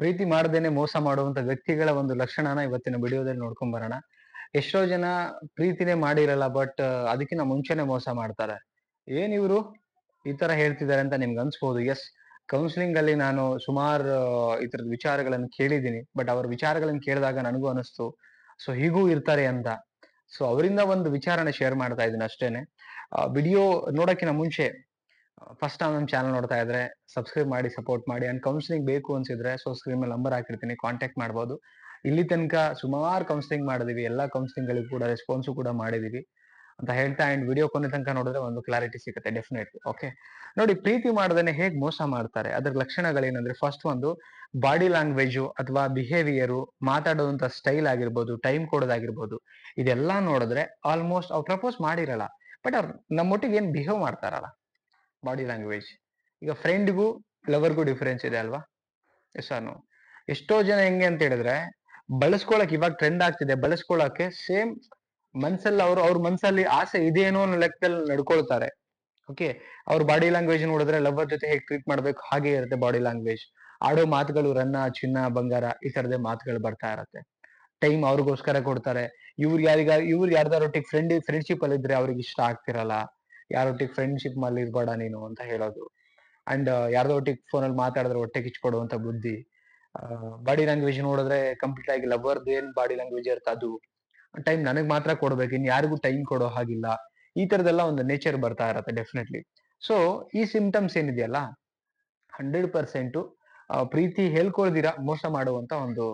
ಪ್ರೀತಿ ಮಾಡದೇನೆ ಮೋಸ ಮಾಡುವಂತ ವ್ಯಕ್ತಿಗಳ ಒಂದು ಲಕ್ಷಣನ ಇವತ್ತಿನ ವಿಡಿಯೋದಲ್ಲಿ ನೋಡ್ಕೊಂಡ್ ಬರೋಣ. ಎಷ್ಟೋ ಜನ ಪ್ರೀತಿನೇ ಮಾಡಿರಲ್ಲ ಬಟ್ ಅದಕ್ಕಿಂತ ಮುಂಚೆನೆ ಮೋಸ ಮಾಡ್ತಾರೆ. ಏನ್ ಇವರು? ಈ ತರ ಹೇಳ್ತಿದ್ದಾರೆ ಅಂತ ನಿಮ್ಗೆ ಅನ್ಸ್ಬೋದು? ಎಸ್ ಕೌನ್ಸಿಲಿಂಗ್ ಅಲ್ಲಿ ನಾನು ಸುಮಾರು ಈ ತರದ ವಿಚಾರಗಳನ್ನು ಕೇಳಿದ್ದೀನಿ ಬಟ್ ಅವ್ರ ವಿಚಾರಗಳನ್ನು ಕೇಳಿದಾಗ ನನಗೂ ಅನಿಸ್ತು ಸೊ ಹೀಗೂ ಇರ್ತಾರೆ ಅಂತ. ಸೊ ಅವರಿಂದ ಒಂದು ವಿಚಾರನ ಶೇರ್ ಮಾಡ್ತಾ ಇದ್ದೀನಿ ಅಷ್ಟೇನೆ. ವಿಡಿಯೋ ನೋಡಕ್ಕಿಂತ ಮುಂಚೆ ಫಸ್ಟ್ ಟೈಮ್ ನಮ್ಮ ಚಾನಲ್ ನೋಡ್ತಾ ಇದ್ರೆ ಸಬ್ಸ್ಕ್ರೈಬ್ ಮಾಡಿ, ಸಪೋರ್ಟ್ ಮಾಡಿ ಅಂಡ್ ಕೌನ್ಸಿಲಿಂಗ್ ಬೇಕು ಅನ್ಸಿದ್ರೆ ಸೊ ಸ್ಕ್ರೀನ್ ಮೇಲೆ ನಂಬರ್ ಹಾಕಿರ್ತೀನಿ ಕಾಂಟ್ಯಾಕ್ಟ್ ಮಾಡ್ಬೋದು. ಇಲ್ಲಿ ತನಕ ಸುಮಾರು ಕೌನ್ಸಿಲಿಂಗ್ ಮಾಡಿದೀವಿ, ಎಲ್ಲ ಕೌನ್ಸಿಲಿಂಗ್ ಕೂಡ ರೆಸ್ಪಾನ್ಸ್ ಕೂಡ ಮಾಡಿದೀವಿ ಅಂತ ಹೇಳ್ತಾ ಅಂಡ್ ವಿಡಿಯೋ ಕೊನೆ ತನಕ ನೋಡಿದ್ರೆ ಒಂದು ಕ್ಲಾರಿಟಿ ಸಿಗುತ್ತೆ ಡೆಫಿನೆಟ್ಲಿ ಓಕೆ ನೋಡಿ, ಪ್ರೀತಿ ಮಾಡದೇನೆ ಹೇಗ್ ಮೋಸ ಮಾಡ್ತಾರೆ, ಅದ್ರ ಲಕ್ಷಣಗಳೇನಂದ್ರೆ ಫಸ್ಟ್ ಒಂದು ಬಾಡಿ ಲ್ಯಾಂಗ್ವೇಜು ಅಥವಾ ಬಿಹೇವಿಯರು ಮಾತಾಡೋದಂತ ಸ್ಟೈಲ್ ಆಗಿರ್ಬೋದು ಟೈಮ್ ಕೊಡೋದಾಗಿರ್ಬೋದು, ಇದೆಲ್ಲ ನೋಡಿದ್ರೆ ಆಲ್ಮೋಸ್ಟ್ ಅವ್ರು ಪ್ರಪೋಸ್ ಮಾಡಿರಲ್ಲ ಬಟ್ ಅವ್ರು ನಮ್ಮೊಟ್ಟಿಗೆ ಏನ್ ಬಿಹೇವ್ ಮಾಡ್ತಾರಲ್ಲ? ಬಾಡಿ ಲ್ಯಾಂಗ್ವೇಜ್ ಈಗ ಫ್ರೆಂಡ್ಗೂ ಲವರ್ಗೂ ಡಿಫರೆನ್ಸ್ ಇದೆ ಅಲ್ವಾ? ಎಸ್ ನೋ ಎಷ್ಟೋ ಜನ ಹೆಂಗೆ ಅಂತ ಹೇಳಿದ್ರೆ ಬಳಸ್ಕೊಳಕ್ ಇವಾಗ ಟ್ರೆಂಡ್ ಆಗ್ತಿದೆ. ಬಳಸ್ಕೊಳಕ್ಕೆ ಸೇಮ್ ಮನ್ಸಲ್ಲಿ ಅವ್ರು, ಅವ್ರ ಮನ್ಸಲ್ಲಿ ಆಸೆ ಇದೇನೋ ಅನ್ನೋ ಲೆಕ್ಕದಲ್ಲಿ ನಡ್ಕೊಳ್ತಾರೆ. ಓಕೆ ಅವ್ರ ಬಾಡಿ ಲ್ಯಾಂಗ್ವೇಜ್ ನೋಡಿದ್ರೆ ಲವರ್ ಜೊತೆ ಹೇಗೆ ಟ್ರೀಟ್ ಮಾಡ್ಬೇಕು? ಹಾಗೆ ಇರುತ್ತೆ ಬಾಡಿ ಲ್ಯಾಂಗ್ವೇಜ್ ಆಡೋ ಮಾತುಗಳು ರನ್ನ, ಚಿನ್ನ, ಬಂಗಾರ ಈ ತರದೇ ಮಾತುಗಳು ಬರ್ತಾ ಇರತ್ತೆ. ಟೈಮ್ ಅವ್ರಿಗೋಸ್ಕರ ಕೊಡ್ತಾರೆ. ಇವ್ರು ಯಾರಿಗ, ಇವ್ರು ಯಾರ್ದಾರೊಟ್ಟಿಗೆ ಫ್ರೆಂಡ್ ಫ್ರೆಂಡ್ಶಿಪ್ ಅಲ್ಲಿ ಇದ್ರೆ ಅವ್ರಿಗೆ ಇಷ್ಟ ಆಗ್ತಿರಲ್ಲ. ಯಾರೊಟ್ಟಿಗೆ ಫ್ರೆಂಡ್ಶಿಪ್ ಅಲ್ಲಿ ಇರ್ಬೇಡ ನೀನು ಅಂತ ಹೇಳೋದು. ಅಂಡ್ ಯಾರ್ದೋ ಒಟ್ಟಿಗೆ ಫೋನಲ್ಲಿ ಮಾತಾಡಿದ್ರೆ ಹೊಟ್ಟೆ ಕಿಚ್ಕೊಡುವಂತ ಬುದ್ಧಿ. ಬಾಡಿ ಲ್ಯಾಂಗ್ವೇಜ್ ನೋಡಿದ್ರೆ ಕಂಪ್ಲೀಟ್ ಆಗಿ ಲವರ್ ಏನ್ ಬಾಡಿ ಲ್ಯಾಂಗ್ವೇಜ್ ಇರುತ್ತೆ ಅದು. ಟೈಮ್ ನನಗ್ ಮಾತ್ರ ಕೊಡ್ಬೇಕು, ಇನ್ ಯಾರಿಗೂ ಟೈಮ್ ಕೊಡೋ ಹಾಗಿಲ್ಲ. ಈ ತರದೆಲ್ಲ ಒಂದು ನೇಚರ್ ಬರ್ತಾ ಇರತ್ತೆ ಡೆಫಿನೆಟ್ಲಿ ಸೊ ಈ ಸಿಂಪ್ಟಮ್ಸ್ ಏನಿದೆಯಲ್ಲ? ಹಂಡ್ರೆಡ್ ಪರ್ಸೆಂಟ್ ಪ್ರೀತಿ ಹೇಳ್ಕೊಳ್ದಿರಾ, ಮೋಸ ಮಾಡುವಂತ ಒಂದು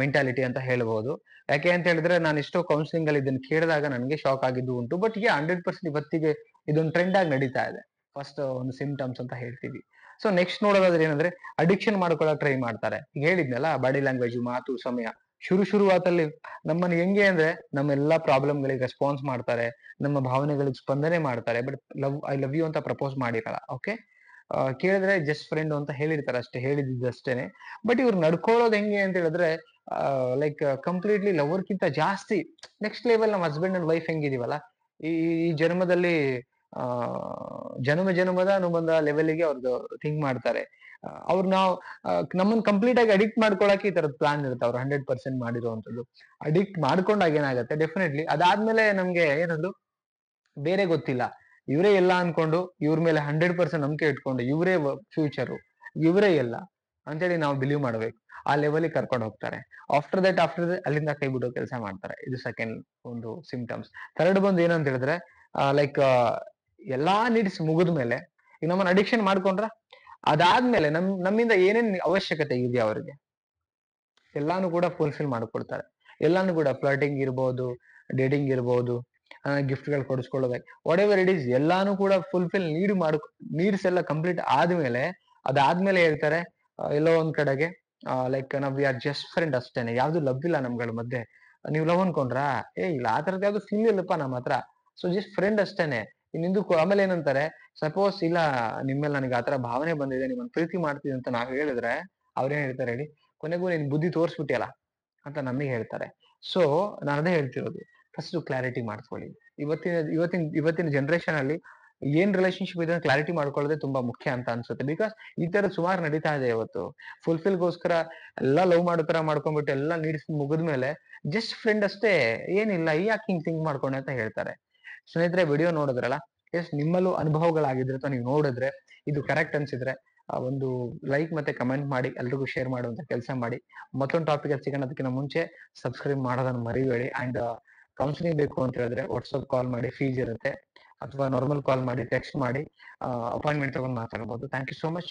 ಮೆಂಟಾಲಿಟಿ ಅಂತ ಹೇಳ್ಬಹುದು ಯಾಕೆ ಅಂತ ಹೇಳಿದ್ರೆ ನಾನು ಎಷ್ಟೋ ಕೌನ್ಸಿಲಿಂಗ್ ಅಲ್ಲಿ ಇದನ್ನ ಕೇಳಿದಾಗ ನನಗೆ ಶಾಕ್ ಆಗಿದ್ದು ಉಂಟು. ಬಟ್ ಈಗ ಹಂಡ್ರೆಡ್ ಪರ್ಸೆಂಟ್ ಇವತ್ತಿಗೆ ಇದೊಂದು ಟ್ರೆಂಡ್ ಆಗಿ ನಡೀತಾ ಇದೆ. ಫಸ್ಟ್ ಒಂದು ಸಿಂಪ್ಟಮ್ಸ್ ಅಂತ ಹೇಳ್ತೀವಿ. ಸೊ ನೆಕ್ಸ್ಟ್ ನೋಡೋದಾದ್ರೆ ಏನಂದ್ರೆ ಅಡಿಕ್ಷನ್ ಮಾಡ್ಕೊಳಕ್ ಟ್ರೈ ಮಾಡ್ತಾರೆ. ಈಗ ಹೇಳಿದ್ನಲ್ಲ ಬಾಡಿ ಲ್ಯಾಂಗ್ವೇಜ್ ಮಾತು, ಸಮಯ. ಶುರು ಶುರುವಾತಲ್ಲಿ ನಮ್ಮನ್ನ ಹೆಂಗೆ ಅಂದ್ರೆ ನಮ್ಮ ಎಲ್ಲಾ ಪ್ರಾಬ್ಲಮ್ ಗಳಿಗೆ ರೆಸ್ಪಾನ್ಸ್ ಮಾಡ್ತಾರೆ, ನಮ್ಮ ಭಾವನೆಗಳಿಗೆ ಸ್ಪಂದನೆ ಮಾಡ್ತಾರೆ. But love I love you ಅಂತ ಪ್ರಪೋಸ್ ಮಾಡಿರಲ್ಲ ಓಕೆ ಕೇಳಿದ್ರೆ ಜಸ್ಟ್ ಫ್ರೆಂಡ್ ಅಂತ ಹೇಳಿರ್ತಾರೆ ಅಷ್ಟೇ, ಹೇಳಿದ್ದಷ್ಟೇನೆ. ಬಟ್ ಇವ್ರು ನಡ್ಕೊಳ್ಳೋದು ಹೆಂಗೆ ಅಂತ ಹೇಳಿದ್ರೆ ಲೈಕ್ ಕಂಪ್ಲೀಟ್ಲಿ ಲವರ್ಕಿಂತ ಜಾಸ್ತಿ ನೆಕ್ಸ್ಟ್ ಲೆವೆಲ್ ನಮ್ಮ ಹಸ್ಬೆಂಡ್ ಅಂಡ್ ವೈಫ್ ಹೆಂಗಿದೀವಲ್ಲ ಈ ಜನ್ಮದಲ್ಲಿ ಆ, ಜನ್ಮ ಜನ್ಮದ ಅನುಬಂಧ ಲೆವೆಲ್ಗೆ ಅವ್ರದ್ದು ಥಿಂಕ್ ಮಾಡ್ತಾರೆ. ಅವ್ರು ನಾವು ನಮ್ಮನ್ನ ಕಂಪ್ಲೀಟ್ ಆಗಿ ಅಡಿಕ್ಟ್ ಮಾಡ್ಕೊಳಕ್ಕೆ ಈ ತರದ್ ಪ್ಲಾನ್ ಇರುತ್ತೆ. ಅವ್ರು ಹಂಡ್ರೆಡ್ ಪರ್ಸೆಂಟ್ ಮಾಡಿರುವಂತದ್ದು ಅಡಿಕ್ಟ್ ಮಾಡ್ಕೊಂಡಾಗ ಏನಾಗುತ್ತೆ? ಡೆಫಿನೆಟ್ಲಿ ಅದಾದ್ಮೇಲೆ ನಮ್ಗೆ ಏನದು? ಬೇರೆ ಗೊತ್ತಿಲ್ಲ. ಇವರೇ ಎಲ್ಲ ಅನ್ಕೊಂಡು ಇವ್ರ ಮೇಲೆ ಹಂಡ್ರೆಡ್ ಪರ್ಸೆಂಟ್ ನಂಬಿಕೆ ಇಟ್ಕೊಂಡು ಇವರೇ ಫ್ಯೂಚರು ಇವರೇ ಎಲ್ಲ ಅಂತೇಳಿ ನಾವು ಬಿಲೀವ್ ಮಾಡ್ಬೇಕು. ಆ ಲೆವೆಲ್ ಕರ್ಕೊಂಡು ಹೋಗ್ತಾರೆ. ಆಫ್ಟರ್ ದಟ್ ಆಫ್ಟರ್ ಅಲ್ಲಿಂದ ಕೈ ಬಿಡೋ ಕೆಲಸ ಮಾಡ್ತಾರೆ. ಇದು ಸೆಕೆಂಡ್ ಒಂದು ಸಿಂಪ್ಟಮ್ಸ್ ಥರ್ಡ್ ಬಂದು ಏನಂತ ಹೇಳಿದ್ರೆ ಲೈಕ್ ಎಲ್ಲಾ ನೀಡ್ಸ್ ಮುಗಿದ ಮೇಲೆ, ಈಗ ನಮ್ಮನ್ನ ಅಡಿಕ್ಷನ್ ಮಾಡ್ಕೊಂಡ್ರ, ಅದಾದ್ಮೇಲೆ ನಮ್, ನಮ್ಮಿಂದ ಏನೇನ್ ಅವಶ್ಯಕತೆ ಇದೆಯಾ ಅವ್ರಿಗೆ, ಎಲ್ಲಾನು ಕೂಡ ಫುಲ್ಫಿಲ್ ಮಾಡ್ಕೊಡ್ತಾರೆ. ಎಲ್ಲಾನು ಕೂಡ ಫ್ಲರ್ಟಿಂಗ್ ಇರ್ಬೋದು ಡೇಟಿಂಗ್ ಇರ್ಬೋದು ಗಿಫ್ಟ್ಗಳು ಕೊಡಿಸ್ಕೊಳ್ಳೋದಾಗಿ ವಾಟ್ ಎವರ್ ಇಟ್ ಈಸ್ ಎಲ್ಲಾನು ಕೂಡ ಫುಲ್ಫಿಲ್ ನೀಡ್ ಮಾಡ್ ನೀಡ್ಸ್ ಎಲ್ಲ ಕಂಪ್ಲೀಟ್ ಆದ್ಮೇಲೆ, ಅದಾದ್ಮೇಲೆ ಹೇಳ್ತಾರೆ ಎಲ್ಲೋ ಒಂದ್ ಕಡೆಗೆ ಲೈಕ್ ನಾವ್ ವಿ ಆರ್ ಜಸ್ಟ್ ಫ್ರೆಂಡ್ ಅಷ್ಟೇನೆ, ಯಾವ್ದು ಲವ್ ಇಲ್ಲ ನಮ್ಗಳ ಮಧ್ಯೆ, ನೀವು ಲವ್ ಅನ್ಕೊಂಡ್ರಾ? ಏ, ಇಲ್ಲ, ಆ ತರದ್ ಯಾವ್ದು ಫೀಲ್ ಇಲ್ಲಪ್ಪ ನಮ್ಮ ಹತ್ರ. ಸೊ ಜಸ್ಟ್ ಫ್ರೆಂಡ್ ಅಷ್ಟೇನೆ. ನಿಂದು ಆಮೇಲೆ ಏನಂತಾರೆ ಸಪೋಸ್ ಇಲ್ಲ, ನಿಮ್ಮೇಲೆ ನನಗೆ ಆತರ ಭಾವನೆ ಬಂದಿದೆ, ನಿಮ್ಮನ್ನ ಪ್ರೀತಿ ಮಾಡ್ತೀನಿ ಅಂತ ನಾವು ಹೇಳಿದ್ರೆ ಅವ್ರೇನ್ ಹೇಳ್ತಾರೆ ಹೇಳಿ, ಕೊನೆಗೂ ನೀನ್ ಬುದ್ಧಿ ತೋರ್ಸ್ಬಿಟ್ಟಿಯಲ್ಲ ಅಂತ ನಮಗೆ ಹೇಳ್ತಾರೆ. ಸೊ ನಾನು ಅದೇ ಹೇಳ್ತಿರೋದು. ಫಸ್ಟ್ ಕ್ಲಾರಿಟಿ ಮಾಡ್ಕೊಳ್ಳಿ. ಇವತ್ತಿನ ಇವತ್ತಿನ ಇವತ್ತಿನ ಜನರೇಷನ್ ಅಲ್ಲಿ ಏನ್ ರಿಲೇಶನ್ಶಿಪ್ ಇದೆ ಕ್ಲಾರಿಟಿ ಮಾಡ್ಕೊಳ್ಳೋದೇ ತುಂಬಾ ಮುಖ್ಯ ಅಂತ ಅನ್ಸುತ್ತೆ. ಬಿಕಾಸ್ ಈ ತರ ಸುಮಾರು ನಡೀತಾ ಇದೆ ಇವತ್ತು. ಫುಲ್ಫಿಲ್ಗೋಸ್ಕರ ಎಲ್ಲ ಲವ್ ಮಾಡೋ ತರ ಮಾಡ್ಕೊಂಡ್ಬಿಟ್ಟು ಎಲ್ಲ ನೀಡ್ಸ್ ಮುಗಿದ್ಮೇಲೆ ಜಸ್ಟ್ ಫ್ರೆಂಡ್ ಅಷ್ಟೇ ಏನಿಲ್ಲ, ಯಾಕೆ ಹಿಂಗ್ ಥಿಂಕ್ ಮಾಡ್ಕೊಂಡೆ ಅಂತ ಹೇಳ್ತಾರೆ. ಸ್ನೇಹಿತರೆ ವಿಡಿಯೋ ನೋಡಿದ್ರಲ್ಲ? ಎಸ್ ನಿಮ್ಮಲ್ಲೂ ಅನುಭವಗಳಾಗಿದ್ರೆ ಅಥವಾ ನೀವು ನೋಡಿದ್ರೆ ಇದು ಕರೆಕ್ಟ್ ಅನ್ಸಿದ್ರೆ ಒಂದು ಲೈಕ್ ಮತ್ತೆ ಕಮೆಂಟ್ ಮಾಡಿ, ಎಲ್ರಿಗೂ ಶೇರ್ ಮಾಡುವಂತ ಕೆಲಸ ಮಾಡಿ. ಮತ್ತೊಂದು ಟಾಪಿಕ್ ಅಲ್ಲಿ ಸಿಗೋಣದಕ್ಕಿಂತ ಮುಂಚೆ ಸಬ್ಸ್ಕ್ರೈಬ್ ಮಾಡೋದನ್ನ ಮರಿಬೇಡಿ ಅಂಡ್ ಕೌನ್ಸಿಲಿಂಗ್ ಬೇಕು ಅಂತ ಹೇಳಿದ್ರೆ ವಾಟ್ಸಪ್ ಕಾಲ್ ಮಾಡಿ ಫೀಸ್ ಇರುತ್ತೆ. ಅಥವಾ ನಾರ್ಮಲ್ ಕಾಲ್ ಮಾಡಿ ಟೆಕ್ಸ್ಟ್ ಮಾಡಿ ಅಪಾಯಿಂಟ್ಮೆಂಟ್ ತಗೊಂಡು ಮಾತಾಡ್ಬೋದು. Thank you so much